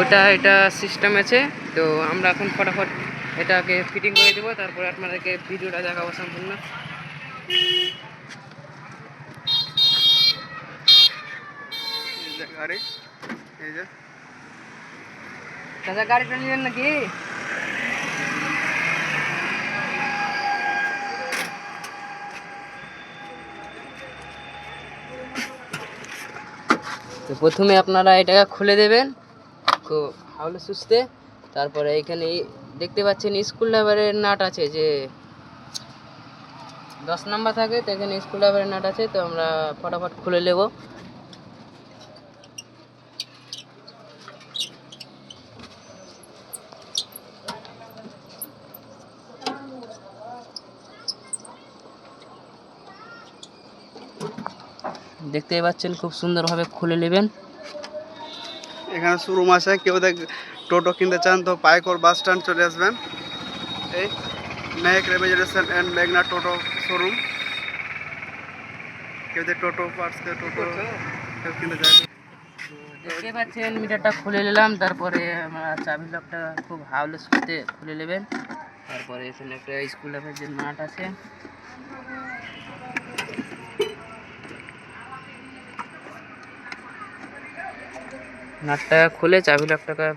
ওটা এটা সিস্টেম আছে, তো আমরা এখন ফটাফট এটাকে ফিটিং করে দেবো, তারপরে আপনাদেরকে ভিডিওটা দেখাবো সম্পূর্ণ। গাড়ি দাদা, গাড়িটা নিলেন নাকি? তো প্রথমে আপনারা এটাকে খুলে দেবেন। খুব হাওলে সুস্থে। তারপরে এখানে দেখতে পাচ্ছেন স্কুল ড্রাইভারের নাট আছে যে দশ নাম্বার থাকে, তো এখানে স্কুল ড্রাইভারের নাট আছে, তো আমরা ফটাফট খুলে নেব। দেখতেই পাচ্ছেন, খুব সুন্দরভাবে খুলে নেবেন। এখানে শোরুম আছে, কেউ দেখ, টোটো কিনতে চান তো পাইকর বাস স্ট্যান্ড চলে আসবেন। এই নায়ক রেফ্রিজারেশন অ্যান্ড মেঘনা টোটো শোরুম কেউ যদি টোটো পার্টস টোটো কিনতে চায়। দেখতে পাচ্ছেন, মিটারটা খুলে নিলাম, তারপরে আমরা চাবি লকটা খুব হাওলে সুতে খুলে নেবেন। তারপরে এখানে একটা স্কুল লাইফের যে মাঠ আছে। নাটটা খুলে চাবি লকটাকে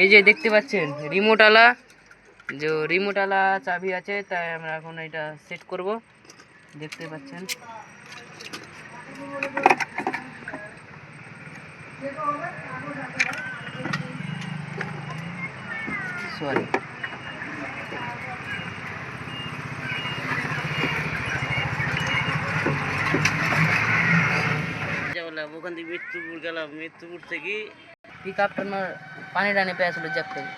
এই যে দেখতে পাচ্ছেন, রিমোট আলা। যে রিমোট আলা চাবি আছে, তাই আমরা এখন এটা সেট করব। দেখতে পাচ্ছেন। সরি ওখান থেকে মৃত্যুপুর গেলাম মৃত্যুপুর থেকে পিক আপটা আমার পানি টানে পেয়েছিল জ্যাক থেকে।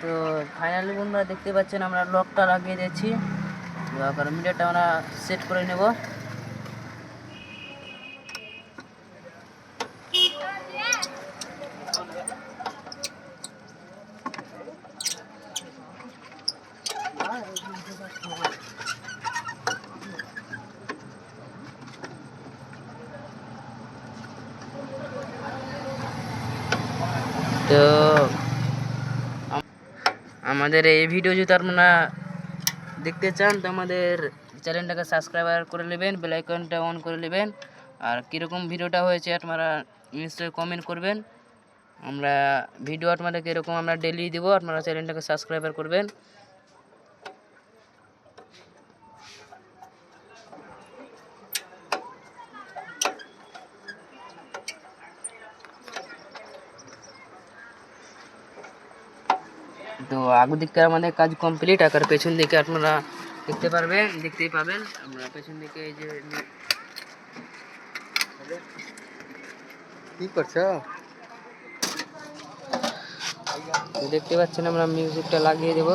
তো ফাইনালি বন্ধুরা দেখতে পাচ্ছেন আমরা লকটা লাগিয়ে দিয়েছি। তারপর মিটারটা আমরা সেট করে নেব। তো আমাদের এই ভিডিও যদি আপনারা দেখতে চান তো আমাদের চ্যানেলটাকে সাবস্ক্রাইবার করে নেবেন বেল আইকনটা অন করে নেবেন। আর কীরকম ভিডিওটা হয়েছে আপনারা নিশ্চয়ই কমেন্ট করবেন। আমরা ভিডিও আপনারা কীরকম আমরা ডেলি দেবো, আপনারা চ্যানেলটাকে সাবস্ক্রাইবার করবেন। তো আগের দিকটা আমাদের কাজ কমপ্লিট আর পেছন দিকে আপনারা দেখতে পারবেন দেখতেই পাবেন। আমরা পেছন দিকে এই যে কি করছ? দেখতে পাচ্ছেন আমরা মিউজিকটা লাগিয়ে দেব।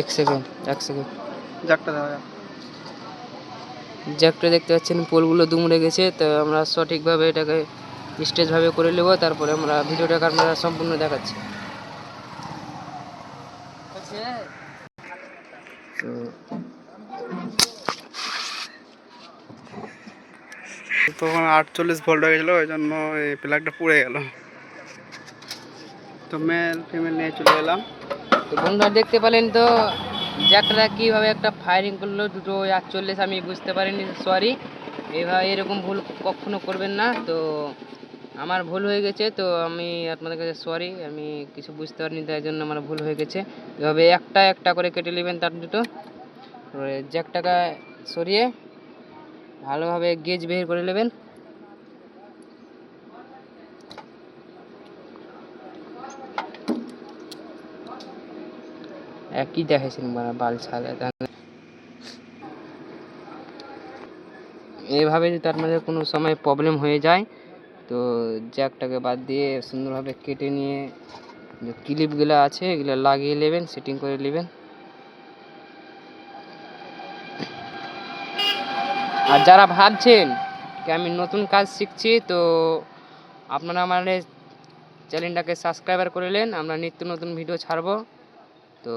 এক সেকেন্ড এক সেকেন্ড যাকটা দেওয়া যাক। জ্যাকটা দেখতে পাচ্ছেন পোলগুলো দুমড়ে গেছে তো আমরা সঠিকভাবে এটাকে স্টেজভাবে করে নেব তারপরে আমরা ভিডিওটাকে আপনারা সম্পূর্ণ দেখাচ্ছি। তো তখন আটচল্লিশ ভোল্ট হয়ে গেছিল ওই জন্য এই প্লাগটা পুড়ে গেল। তো মেল ফিমেল নিয়ে চলে এলাম। তো বন্ধুরা দেখতে পেলেন তো জ্যাকটা কীভাবে একটা ফায়ারিং করল দুটো একচল্লিশ আমি বুঝতে পারিনি সরি এইভাবে এরকম ভুল কখনো করবেন না, তো আমার ভুল হয়ে গেছে, তো আমি আপনাদের কাছে সরি আমি কিছু বুঝতে পারিনি, তাই জন্য আমার ভুল হয়ে গেছে। এভাবে একটা একটা করে কেটে নেবেন তার দুটো। জ্যাকটাকে সরিয়ে ভালোভাবে গেজ বের করে নেবেন। একই দেখাইছেন মানে বাল ছাড়া এইভাবে যদি আপনাদের কোনো সময় প্রবলেম হয়ে যায়, তো জ্যাকটাকে বাদ দিয়ে সুন্দরভাবে কেটে নিয়ে যে ক্লিপগুলো আছে, এগুলো লাগিয়ে নেবেন সেটিং করে নেবেন। আর যারা ভাবছেন কি আমি নতুন কাজ শিখছি, তো আপনারা এই চ্যানেলটাকে সাবস্ক্রাইবার করে নেন। আমরা নিত্য নতুন ভিডিও ছাড়বো। তো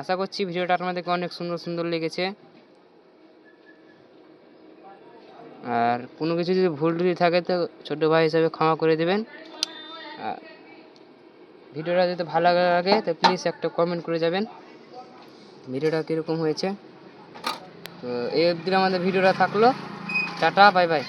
আশা করছি ভিডিওটা আপনাদেরকে অনেক সুন্দর সুন্দর লেগেছে। আর কোনো কিছু যদি ভুল টুটি থাকে তো ছোটো ভাই হিসাবে ক্ষমা করে দেবেন। আর ভিডিওটা যদি ভালো লাগে তো প্লিজ একটা কমেন্ট করে যাবেন। ভিডিওটা কীরকম হয়েছে? তো এই অবধি আমাদের ভিডিওটা থাকল। Tata bye bye